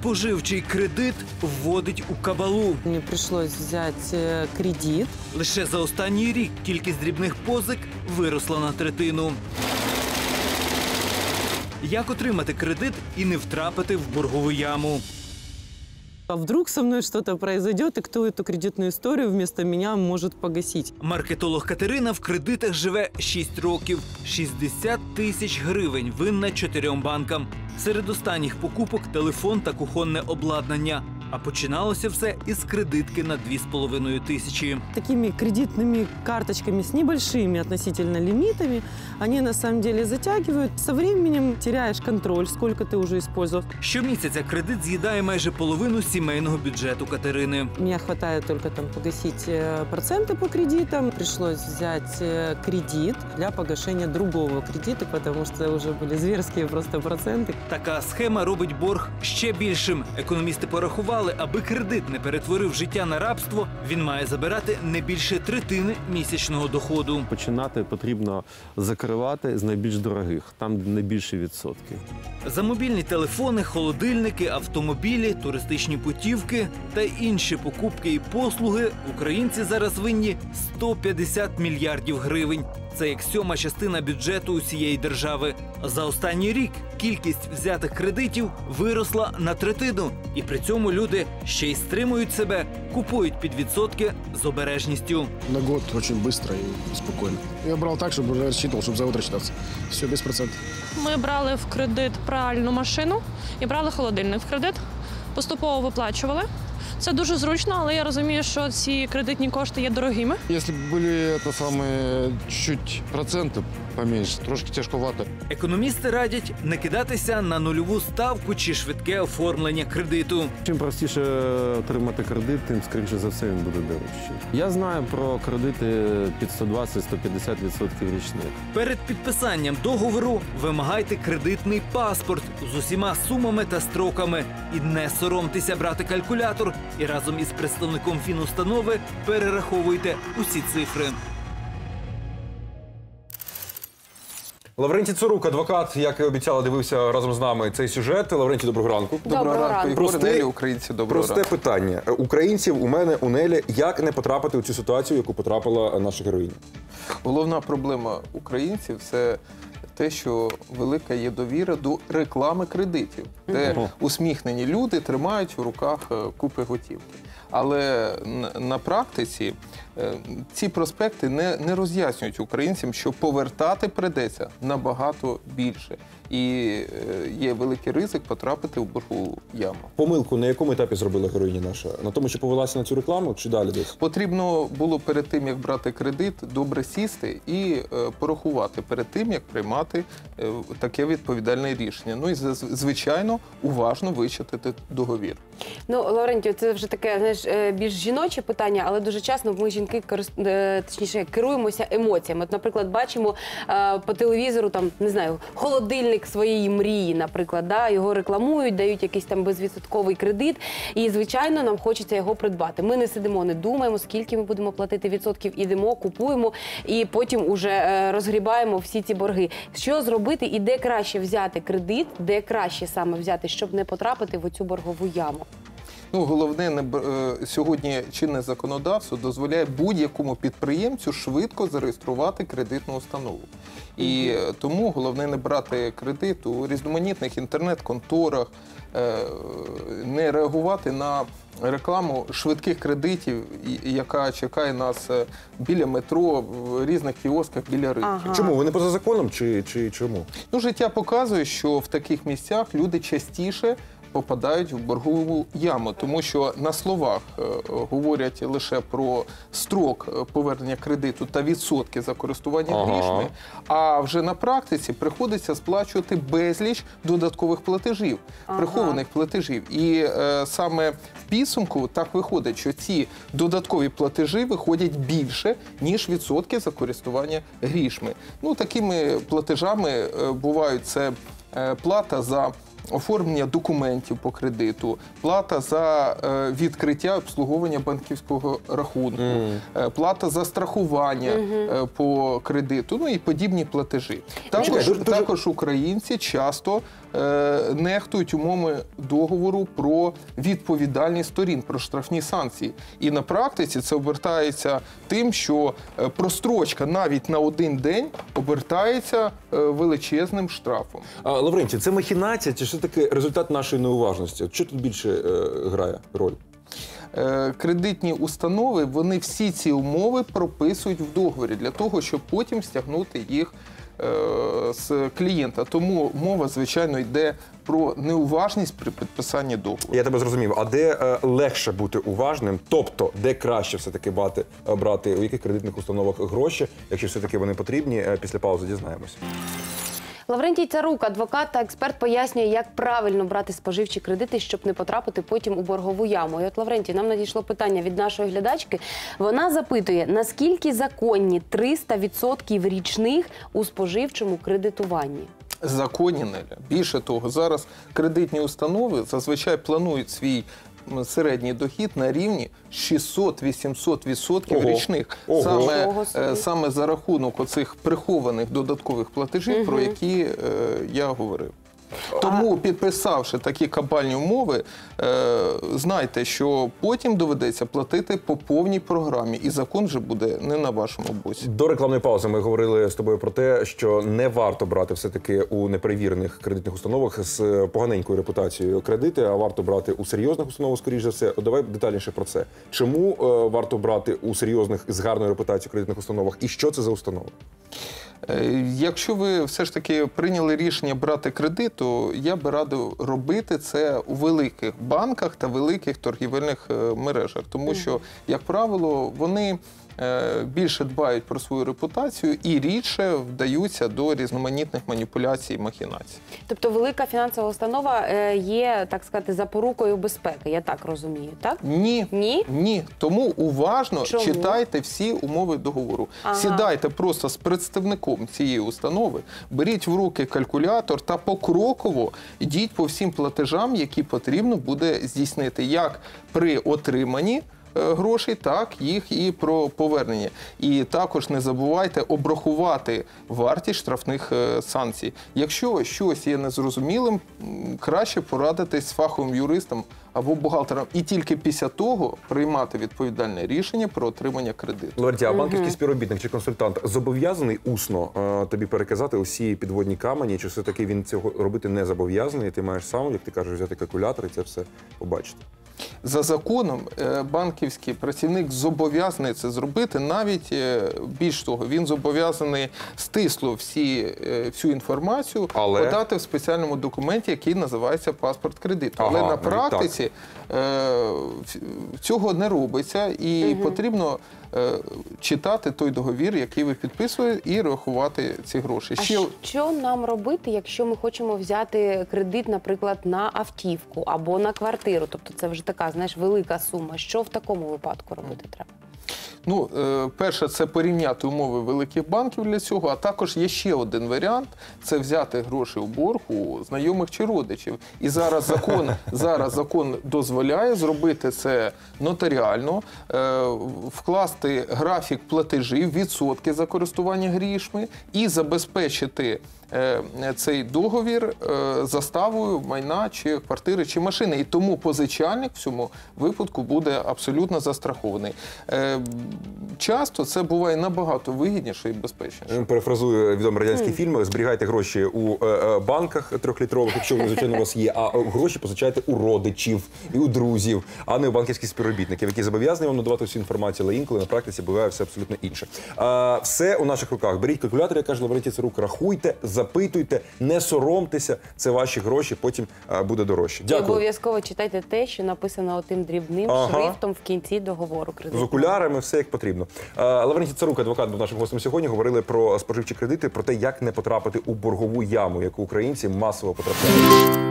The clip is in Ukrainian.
Споживчий кредит вводить у кабалу. Мені пришлось взять э, кредит. Лише за останній рік кількість дрібних позик виросла на третину. Як отримати кредит і не втрапити в боргову яму? А вдруг со мной что-то произойдет, и кто эту кредитную историю вместо меня может погасить? Маркетолог Катерина в кредитах живе 6 років. 60 тисяч гривень винна чотирьом банкам. Серед останніх покупок телефон та кухонне обладнання. А починалося все із кредитки на 2,5 тисячі. Такими кредитными карточками с небольшими относительно лимитами, они на самом деле затягивают. Со временем теряешь контроль, сколько ты уже использовал. Щомісяця кредит з'їдає майже половину сімейного бюджету Катерини. Мне хватает только там погасить э, проценты по кредитам. Пришлось взять э, кредит для погашения другого кредита, потому что уже были зверские просто проценты. Така схема робить борг ще більшим. Економісти порахували, аби кредит не перетворив життя на рабство, він має забирати не більше третини місячного доходу. Починати потрібно закривати з найбільш дорогих, там найбільші відсотки. За мобільні телефони, холодильники, автомобілі, туристичні путівки та інші покупки і послуги українці зараз винні 150 мільярдів гривень Це як сьома частина бюджету усієї держави. За останній рік кількість взятих кредитів виросла на третину, і при цьому люди ще й стримують себе, купують під відсотки з обережністю. На год очень быстро и спокойно. Я брал так, чтобы уже рассчитывал, чтобы за год рассчитаться. Все без процентов. Ми брали в кредит пральну машину і брали холодильник в кредит. Поступово виплачували. Це дуже зручно, але я розумію, що ці кредитні кошти є дорогими. Если бы были это самые чуть проценты поменьше, трошки тяжковато. Економісти радять не кидатися на нульову ставку чи швидке оформлення кредиту. Чим простіше отримати кредит, тим скоріше за все він буде дорожчий. Я знаю про кредити під 120-150% річних. Перед підписанням договору вимагайте кредитний паспорт з усіма сумами та строками. І не соромтеся брати калькулятор і разом із представником фінустанови перераховуйте усі цифри. Лаврентій Цурук, адвокат, як і обіцяла, дивився разом з нами цей сюжет. Лаврентій, доброго ранку. Доброго ранку. Просте- Прости, українці, доброго Просте ранку. питання. Українців у мене у Нелі, як не потрапити у цю ситуацію, яку потрапила наша героїня? Головна проблема українців це те, що велика є довіра до реклами кредитів, де усміхнені люди тримають у руках е, купи готівки. Але на, практиці ці проспекти не, не роз'яснюють українцям, що повертати придеться набагато більше. І е, є великий ризик потрапити в боргову яму. Помилку на якому етапі зробила героїня наша? На тому, що повелася на цю рекламу, чи далі десь? Потрібно було перед тим, як брати кредит, добре сісти і е, порахувати перед тим, як приймати е, таке відповідальне рішення. Ну і звичайно уважно вичитати договір. Ну, Лаврентію, це вже таке знаєш, е, більш жіноче питання, але дуже часто ми жінки корис- е, точніше керуємося емоціями. От, наприклад, бачимо е, по телевізору там не знаю, холодильник своєї мрії, наприклад, да, його рекламують, дають якийсь там безвідсотковий кредит, і звичайно нам хочеться його придбати. Ми не сидимо, не думаємо, скільки ми будемо платити відсотків, ідемо, купуємо і потім уже е, розгрібаємо всі ці борги. Що зробити і де краще взяти кредит, де краще саме взяти, щоб не потрапити в оцю боргову яму? Ну, головне, не е, сьогодні чинне законодавство дозволяє будь-якому підприємцю швидко зареєструвати кредитну установу. І е, тому головне не брати кредит у різноманітних інтернет-конторах, е, не реагувати на рекламу швидких кредитів, яка чекає нас біля метро, в різних кіосках біля ринку. Ага. Чому? Ви не поза законом, чи, чи чому? Ну, життя показує, що в таких місцях люди частіше попадають в боргову яму, тому що на словах е, говорять лише про строк е, повернення кредиту та відсотки за користування Ага. грішми, а вже на практиці приходиться сплачувати безліч додаткових платежів, Ага. прихованих платежів. І е, саме в підсумку так виходить, що ці додаткові платежі виходять більше, ніж відсотки за користування грішми. Ну, такими платежами е, бувають це е, плата за. Оформлення документів по кредиту, плата за е, відкриття обслуговування банківського рахунку, е, плата за страхування е, по кредиту, ну і подібні платежі. Також, Чекай, дуже- дуже- також українці часто нехтують умови договору про відповідальність сторін, про штрафні санкції. І на практиці це обертається тим, що е, прострочка навіть на один день обертається е, величезним штрафом. А, Лаврентій, це махінація чи все таки результат нашої неуважності? Що тут більше е, грає роль? Е, Кредитні установи вони всі ці умови прописують в договорі для того, щоб потім стягнути їх е, з клієнта. Тому мова, звичайно, йде про неуважність при підписанні договору. Я тебе зрозумів. А де е, легше бути уважним? Тобто, де краще все таки брати, е, брати у яких кредитних установах гроші, якщо все таки вони потрібні? Е, Після паузи дізнаємося. Лаврентій Царук, адвокат та експерт, пояснює, як правильно брати споживчі кредити, щоб не потрапити потім у боргову яму. І от Лаврентій, нам надійшло питання від нашої глядачки. Вона запитує, наскільки законні 300% річних у споживчому кредитуванні. законі Неля. Більше того, зараз кредитні установи зазвичай планують свій середній дохід на рівні 600-800% Ого. річних. Ого. Саме, Ого е, саме за рахунок оцих прихованих додаткових платежів, про які е, я говорив. Тому, підписавши такі кабальні умови, е, знайте, що потім доведеться платити по повній програмі, і закон вже буде не на вашому боці. До рекламної паузи ми говорили з тобою про те, що не варто брати все таки у неперевірених кредитних установах з поганенькою репутацією кредити, а варто брати у серйозних установах, скоріш за все. Давай детальніше про це. Чому е, варто брати у серйозних з гарною репутацією кредитних установах, і що це за установи? Е, Якщо ви все ж таки прийняли рішення брати кредит, то я би радив робити це у великих банках та великих торгівельних е, мережах, тому що, як правило, вони більше дбають про свою репутацію і рідше вдаються до різноманітних маніпуляцій і махінацій. Тобто, велика фінансова установа е, є, так сказати, запорукою безпеки. Я так розумію, так? Ні. Ні? Ні. Тому уважно Чому? читайте всі умови договору. Ага. Сідайте просто з представником цієї установи, беріть в руки калькулятор та покроково йдіть по всім платежам, які потрібно буде здійснити як при отриманні. Е, Грошей, так їх і про повернення. І також не забувайте обрахувати вартість штрафних е, санкцій. Якщо щось є незрозумілим, краще порадитись з фаховим юристом або бухгалтером, і тільки після того приймати відповідальне рішення про отримання кредиту. Лаверті, а банківський співробітник чи консультант зобов'язаний усно е, тобі переказати усі підводні камені, чи все таки він цього робити не зобов'язаний? і Ти маєш сам, як ти кажеш, взяти калькулятор і це все побачити. За законом е, банківський працівник зобов'язаний це зробити. Навіть е, більш того, він зобов'язаний стисло всі, е, всю інформацію Але? подати в спеціальному документі, який називається паспорт кредиту. Ага, Але на практиці е, в- цього не робиться, і потрібно е, читати той договір, який ви підписуєте, і рахувати ці гроші. А що нам робити, якщо ми хочемо взяти кредит, наприклад, на автівку або на квартиру? Тобто це вже така, знаєш, велика сума. Що в такому випадку робити треба? Ну, е, перше, це порівняти умови великих банків для цього, а також є ще один варіант це взяти гроші у борг у знайомих чи родичів. І зараз закон, зараз закон дозволяє зробити це нотаріально, е, вкласти графік платежів, відсотки за користування грішми і забезпечити. е, Цей договір заставою майна чи квартири чи машини, і тому позичальник в цьому випадку буде абсолютно застрахований. Часто це буває набагато вигідніше і безпечніше. Е, Перефразую відомий радянський фільм. Зберігайте гроші у е, е, банках трьохлітрових, якщо вони звичайно у вас є. А гроші позичайте у родичів і у друзів, а не у банківських співробітників, які зобов'язані вам надавати всю інформацію, але інколи на практиці буває все абсолютно інше. А, все у наших руках. Беріть калькулятор, як каже Лаврентій Царук, рахуйте, запитуйте, не соромтеся. Це ваші гроші, потім буде дорожче. І Дякую. обов'язково читайте те, що написано отим дрібним Ага. шрифтом в кінці договору З окулярами все як потрібно. Е, Лаврентій Царук, адвокат, був нашим гостем сьогодні. Говорили про споживчі кредити, про те, як не потрапити у боргову яму, яку українці масово потрапляють.